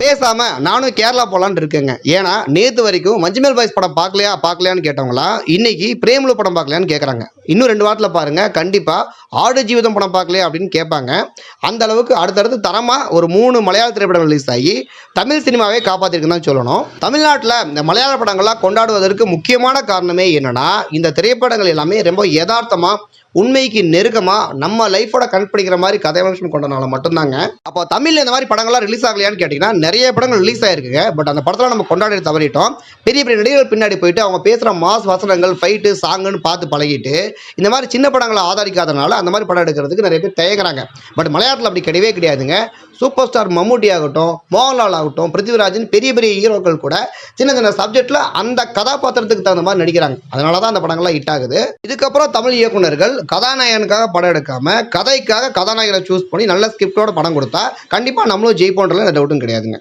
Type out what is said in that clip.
பேசாமல் நானும் கேரளா போகலான்னு இருக்கேங்க. ஏன்னா நேற்று வரைக்கும் மஞ்சுமேல் பாய்ஸ் படம் பார்க்கலையா பார்க்கலையான்னு கேட்டவங்களா இன்னைக்கு பிரேமலு படம் பார்க்கலையான்னு கேட்குறாங்க இன்னும் ரெண்டு வாரத்தில் பாருங்கள் கண்டிப்பாக ஆடு ஜீவிதம் படம் பார்க்கலையா அப்படின்னு கேட்பாங்க. அந்த அளவுக்கு அடுத்தடுத்து தரமாக ஒரு மூணு மலையாள திரைப்படம் ரிலீஸ் ஆகி தமிழ் சினிமாவே காப்பாற்றிருக்குன்னு தான் சொல்லணும். தமிழ்நாட்டில் இந்த மலையாள படங்கள்லாம் கொண்டாடுவதற்கு முக்கியமான காரணமே என்னென்னா இந்த திரைப்படங்கள் எல்லாமே ரொம்ப யதார்த்தமாக உண்மைக்கு நெருக்கமா நம்ம லைஃபோட கனெக்ட் பண்ணிக்கிற மாதிரி கதையம்சம் கொண்டனால மட்டும்தாங்க. அப்போ தமிழ்ல இந்த மாதிரி படங்கள்லாம் ரிலீஸ் ஆகலையான்னு கேட்டிங்கன்னா நிறைய படங்கள் ரிலீஸ் ஆயிருக்குங்க. பட் அந்த படத்தில் நம்ம கொண்டாடி தவறிட்டோம். பெரிய பெரிய நடிகர்கள் பின்னாடி போயிட்டு அவங்க பேசுகிற மாஸ் வசனங்கள் ஃபைட்டு சாங்குன்னு பார்த்து பழகிட்டு இந்த மாதிரி சின்ன படங்களை ஆதரிக்காதனால அந்த மாதிரி படம் எடுக்கிறதுக்கு நிறைய பேர் தயங்குறாங்க. பட் மலையாளத்தில் அப்படி கிடையவே கிடையாதுங்க. சூப்பர் ஸ்டார் மம்முட்டி ஆகட்டும் மோகன்லால் ஆகட்டும் பிருத்திவிராஜின் பெரிய பெரிய ஹீரோக்கள் கூட சின்ன சின்ன சப்ஜெக்டில் அந்த கதாபாத்திரத்துக்கு தகுந்த மாதிரி நடிக்கிறாங்க. அதனால தான் அந்த படங்கள்லாம் ஹிட் ஆகுது. இதுக்கப்புறம் தமிழ் இயக்குனர்கள் கதாநாயகனுக்காக படம் எடுக்காம கதைக்காக கதாநாயகனை சூஸ் பண்ணி நல்ல ஸ்கிரிப்டோட படம் கொடுத்தா கண்டிப்பாக நம்மளும் ஜெயிப்போன்றதுல எந்த டவுட்டும் கிடையாதுங்க.